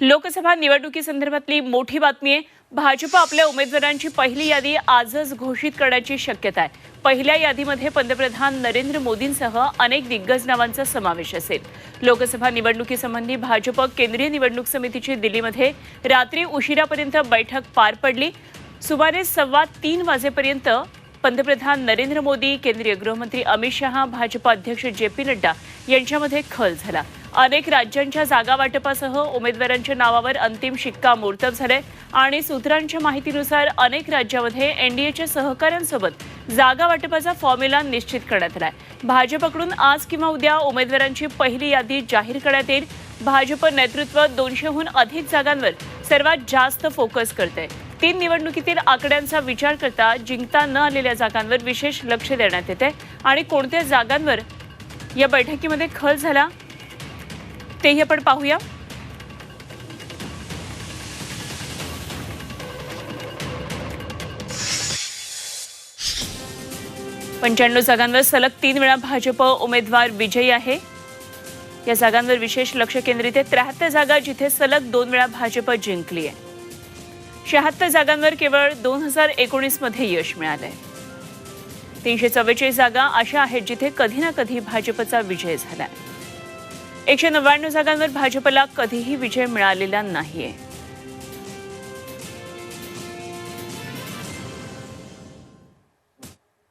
लोकसभा निवडणुकीसंदर्भातली मोठी बातमी आहे. भाजप आपल्या उमेदवारांची पहिली यादी आजच घोषित करण्याची शक्यता आहे. पहिल्या यादीमध्ये पंतप्रधान नरेंद्र मोदींसह अनेक दिग्गज नावांचा समावेश असेल. लोकसभा निवडणुकीसंबंधी भाजप केंद्रीय निवडणूक समितीची दिल्लीमध्ये रात्री उशिरापर्यंत बैठक पार पडली. सुमारे सव्वा तीन वाजेपर्यंत पंतप्रधान नरेंद्र मोदी केंद्रीय गृहमंत्री अमित शहा भाजप अध्यक्ष जे पी नड्डा यांच्यामध्ये खल झाला. अनेक राज्यांच्या जागा वाटपासह उमेदवारांच्या नावावर अंतिम शिक्कामोर्तब झालंय आणि सूत्रांच्या माहितीनुसार अनेक राज्यामध्ये एनडीएच्या सहकाऱ्यांसोबत जागा वाटपाचा फॉर्म्युला निश्चित करण्यात आलाय. भाजपकडून आज किंवा उद्या उमेदवारांची पहिली यादी जाहीर करण्यात येईल. भाजप नेतृत्व दोनशेहून अधिक जागांवर सर्वात जास्त फोकस करते तीन निवडणुकीतील आकड्यांचा विचार करता जिंकता न आलेल्या जागांवर विशेष लक्ष देण्यात येते आणि कोणत्या जागांवर या बैठकीमध्ये खल झाला? तेही आपण पाहूया. पंच्याण्णव जागांवर सलग तीन वेळा भाजप उमेदवार विजयी आहे. या जागांवर विशेष लक्ष केंद्रित आहे. त्र्याहत्तर जागा जिथे सलग दोन वेळा भाजप जिंकली आहे. शहात्तर जागांवर केवळ दोन हजार एकोणीसमध्ये यश मिळालंय. तीनशे चव्वेचाळीस जागा अशा आहेत जिथे कधी ना कधी भाजपचा विजय झालाय. एकशे नव्याण्णव जागांवर भाजपला कधीही विजय मिळालेला नाहीये.